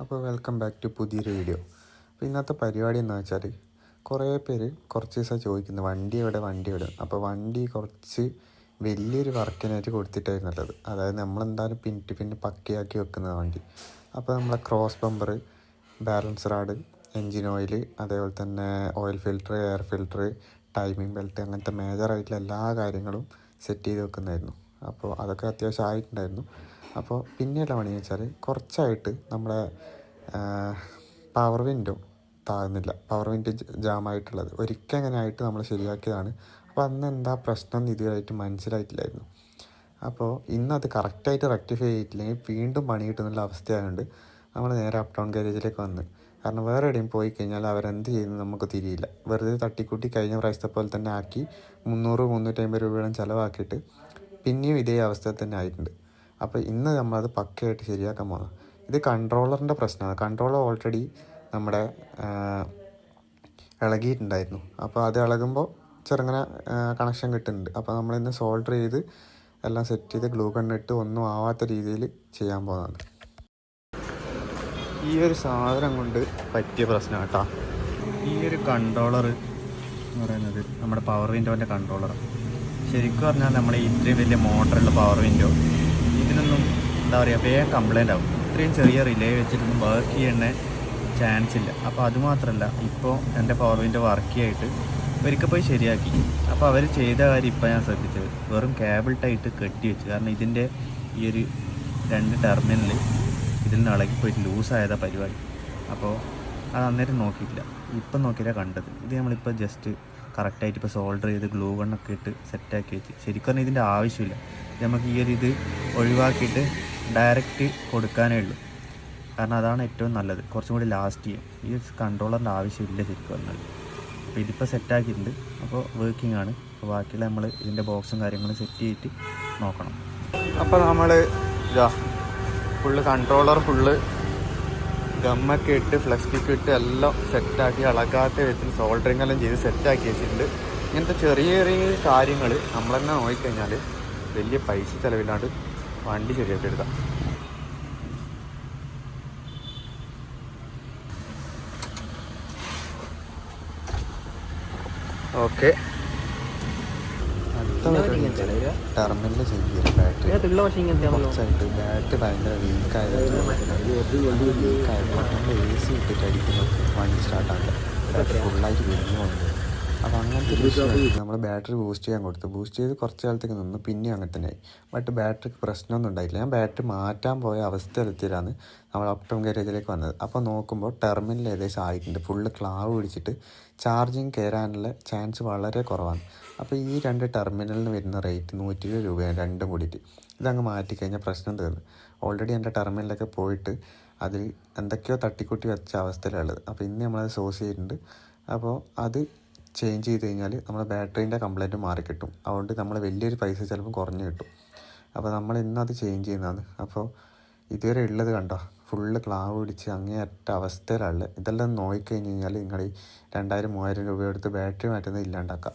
അപ്പോൾ welcome back to പുതിയൊരു video. അപ്പോൾ ഇന്നത്തെ പരിപാടി എന്ന് വെച്ചാൽ കുറേ പേര് കുറച്ച് ദിവസം ചോദിക്കുന്നു വണ്ടി എവിടെ വണ്ടി എവിടെ? അപ്പോൾ വണ്ടി കുറച്ച് വലിയൊരു വർക്കിനായിട്ട് കൊടുത്തിട്ടായിരുന്നുള്ളത് അതായത് നമ്മളെന്തായാലും പിന്നിട്ട് പിന്നെ പക്കയാക്കി വെക്കുന്ന വണ്ടി. അപ്പോൾ നമ്മളെ cross bumper balance rod engine oil അതേപോലെ തന്നെ oil filter air filter timing belt അങ്ങനത്തെ മേജറായിട്ടുള്ള എല്ലാ കാര്യങ്ങളും സെറ്റ് ചെയ്ത് വെക്കുന്നതായിരുന്നു. അപ്പോൾ അതൊക്കെ അത്യാവശ്യം ആയിട്ടുണ്ടായിരുന്നു. അപ്പോൾ പിന്നെയുള്ള പണി വെച്ചാൽ കുറച്ചായിട്ട് നമ്മുടെ പവർ വിൻഡോ താഴ്ന്നില്ല പവർ വിൻഡോ ജാമായിട്ടുള്ളത്. ഒരിക്കൽ അങ്ങനെ ആയിട്ട് നമ്മൾ ശരിയാക്കിയതാണ്. അപ്പോൾ അന്ന് എന്താ പ്രശ്നം എന്ന് ഇതുവരെയായിട്ട് മനസ്സിലായിട്ടില്ലായിരുന്നു. അപ്പോൾ ഇന്നത് കറക്റ്റായിട്ട് റെക്ടിഫൈ ചെയ്തിട്ടില്ലെങ്കിൽ വീണ്ടും പണി കിട്ടുന്നുള്ള അവസ്ഥയായതുകൊണ്ട് നമ്മൾ നേരെ അപ് ടൗൺ ഗാരേജിലേക്ക് വന്ന്. കാരണം വേറെ എവിടെയും പോയി കഴിഞ്ഞാൽ അവരെന്ത് ചെയ്യുന്നു നമുക്ക് തിരിയില്ല. വെറുതെ തട്ടിക്കൂട്ടി കഴിഞ്ഞ പ്രാവശ്യത്തെ പോലെ തന്നെ ആക്കി മുന്നൂറ് മുന്നൂറ്റമ്പത് രൂപയോളം ചിലവാക്കിയിട്ട് പിന്നെയും ഇതേ അവസ്ഥയിൽ തന്നെ ആയിട്ടുണ്ട്. അപ്പോൾ ഇന്ന് നമ്മളത് പക്കയായിട്ട് ശരിയാക്കാൻ പോകുന്നത് ഇത് കൺട്രോളറിന്റെ പ്രശ്നമാണ്. കൺട്രോളർ ഓൾറെഡി നമ്മുടെ ഇളകിയിട്ടുണ്ടായിരുന്നു. അപ്പോൾ അത് ഇളകുമ്പോൾ ചെറുങ്ങനെ കണക്ഷൻ കിട്ടുന്നുണ്ട്. അപ്പോൾ നമ്മളിന്ന് സോൾഡർ ചെയ്ത് എല്ലാം സെറ്റ് ചെയ്ത് ഗ്ലൂ കണ്ണിട്ട് ഒന്നും ആവാത്ത രീതിയിൽ ചെയ്യാൻ പോകുന്നതാണ് ഈ ഒരു സാധനം കൊണ്ട് പറ്റിയ പ്രശ്നം കേട്ടോ. ഈ ഒരു കൺട്രോളർ എന്ന് പറയുന്നത് നമ്മുടെ പവർ വിൻഡോന്റെ കൺട്രോളർ ശരിക്കും പറഞ്ഞാൽ നമ്മുടെ ഇത്രയും വലിയ മോട്ടറുള്ള പവർ വിൻഡോ ഇതിനൊന്നും എന്താ പറയുക വേഗം കംപ്ലൈന്റ് ആവും. ഇത്രയും ചെറിയ റിലേ വെച്ചിട്ടൊന്നും വർക്ക് ചെയ്യണ ചാൻസ് ഇല്ല. അപ്പോൾ അതുമാത്രമല്ല ഇപ്പോൾ എന്റെ പവർ വിന്റെ വർക്ക് ചെയ്യായിട്ട് ഒരിക്കൽ പോയി ശരിയാക്കി. അപ്പോൾ അവർ ചെയ്ത കാര്യം ഇപ്പോൾ ഞാൻ ശ്രദ്ധിച്ചത്. വെറും കേബിൾ ടൈറ്റ് കെട്ടി വെച്ച്. കാരണം ഇതിന്റെ ഈ ഒരു രണ്ട് ടെർമിനൽ ഇതിൽ നിന്ന് ഇളകിപ്പോയിട്ട് ലൂസായതാ പരിപാടി. അപ്പോൾ അത് അന്നേരം നോക്കിയിട്ടില്ല. ഇപ്പം നോക്കിയില്ല കണ്ടത്. ഇത് നമ്മളിപ്പോൾ ജസ്റ്റ് കറക്റ്റായിട്ട് ഇപ്പോൾ സോൾഡർ ചെയ്ത് ഗ്ലൂ ഗണ്ണൊക്കെ ഇട്ട് സെറ്റാക്കി വെച്ച്. ശരിക്കും പറഞ്ഞാൽ ഇതിന്റെ ആവശ്യമില്ല. നമുക്ക് ഈ ഒരു ഇത് ഒഴിവാക്കിയിട്ട് ഡയറക്റ്റ് കൊടുക്കാനേ ഉള്ളൂ കാരണം അതാണ് ഏറ്റവും നല്ലത്. കുറച്ചും കൂടി ലാസ്റ്റ് ചെയ്യും. ഈ കൺട്രോളറിന്റെ ആവശ്യമില്ല ശരിക്കും പറഞ്ഞാൽ അപ്പോൾ ഇതിപ്പോൾ സെറ്റാക്കിയിട്ടുണ്ട് അപ്പോൾ വർക്കിംഗ് ആണ്. അപ്പോൾ ബാക്കിയുള്ള നമ്മൾ ഇതിന്റെ ബോക്സും കാര്യങ്ങളും സെറ്റ് ചെയ്തിട്ട് നോക്കണം. അപ്പോൾ നമ്മൾ ഇതാ ഫുള്ള് കൺട്രോളർ ഫുള്ള് ഗമ്മൊക്കെ ഇട്ട് ഫ്ലസ്റ്റിക്ക് ഇട്ട് എല്ലാം സെറ്റാക്കി അളകാത്ത വിധത്തിൽ സോൾഡറിങ് എല്ലാം ചെയ്ത് സെറ്റാക്കി വെച്ചിട്ടുണ്ട്. ഇങ്ങനത്തെ ചെറിയ ചെറിയ കാര്യങ്ങൾ നമ്മൾ തന്നെ നോക്കിക്കഴിഞ്ഞാൽ വലിയ പൈസ ചിലവില്ലാണ്ട് വണ്ടി ശരിയാക്കി എടുക്കാം. ഓക്കെ. ടെർമിനൽ ചേഞ്ച് ബാറ്ററി കുറച്ചായിട്ട് ബാറ്ററി ഭയങ്കര വീക്കായത് വീക്കായത് എ സി ഇട്ടിട്ട് അടിക്കുമ്പോൾ വണ്ടി സ്റ്റാർട്ടാകില്ല ബാറ്ററി ഫുള്ളായിട്ട് വിരിഞ്ഞു വന്നു അപ്പോൾ അങ്ങനത്തെ ഒരു നമ്മൾ ബാറ്ററി ബൂസ്റ്റ് ചെയ്യാൻ കൊടുത്തു. ബൂസ്റ്റ് ചെയ്ത് കുറച്ച് കാലത്തേക്ക് നിന്നു. പിന്നെയും അങ്ങനെ തന്നെയായി ബട്ട് ബാറ്ററിക്ക് പ്രശ്നമൊന്നും ഉണ്ടായില്ല ഞാൻ ബാറ്ററി മാറ്റാൻ പോയ അവസ്ഥയിലെത്തിയതാണ് നമ്മൾ അപ്ടം ഗാരേജിലേക്ക് വന്നത്. അപ്പോൾ നോക്കുമ്പോൾ ടെർമിനൽ ഏകദേശം ആയിട്ടുണ്ട്. ഫുള്ള് ക്ലാവ് പിടിച്ചിട്ട് ചാർജിങ് കയറാനുള്ള ചാൻസ് വളരെ കുറവാണ്. അപ്പോൾ ഈ രണ്ട് ടെർമിനലിന് വരുന്ന റേറ്റ് നൂറ്റി ഇരുപത് രൂപയാണ് രണ്ടും കൂടിയിട്ട്. ഇതങ്ങ് മാറ്റിക്കഴിഞ്ഞാൽ പ്രശ്നം തീർന്നു. ഓൾറെഡി എന്റെ ടെർമിനലൊക്കെ പോയിട്ട് അതിൽ എന്തൊക്കെയോ തട്ടിക്കൂട്ടി വെച്ച അവസ്ഥയിലുള്ളത് അപ്പോൾ ഇന്ന് നമ്മളത് സോഴ്സ് ചെയ്തിട്ടുണ്ട്. അപ്പോൾ അത് ചേഞ്ച് ചെയ്ത് കഴിഞ്ഞാൽ നമ്മുടെ ബാറ്ററീന്റെ കംപ്ലൈന്റ് മാറിക്കിട്ടും. അതുകൊണ്ട് നമ്മൾ വലിയൊരു പൈസ ചിലപ്പോൾ കുറഞ്ഞ് കിട്ടും. അപ്പോൾ നമ്മൾ ഇന്ന് അത് ചേഞ്ച് ചെയ്യുന്നതാണ്. അപ്പോൾ ഇതുവരെ ഉള്ളത് കണ്ടോ? ഫുള്ള് ക്ലാവ് പിടിച്ച് അങ്ങേയറ്റ അവസ്ഥയിലാണ് ഇതെല്ലാം നോക്കിക്കഴിഞ്ഞ് കഴിഞ്ഞാൽ നിങ്ങൾ ഈ രണ്ടായിരം മൂവായിരം രൂപ എടുത്ത് ബാറ്ററി മാറ്റുന്നത് ഇല്ലാണ്ടാക്കാം.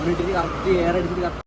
കറക്റ്റ് എയർ അടിച്ചിട്ട്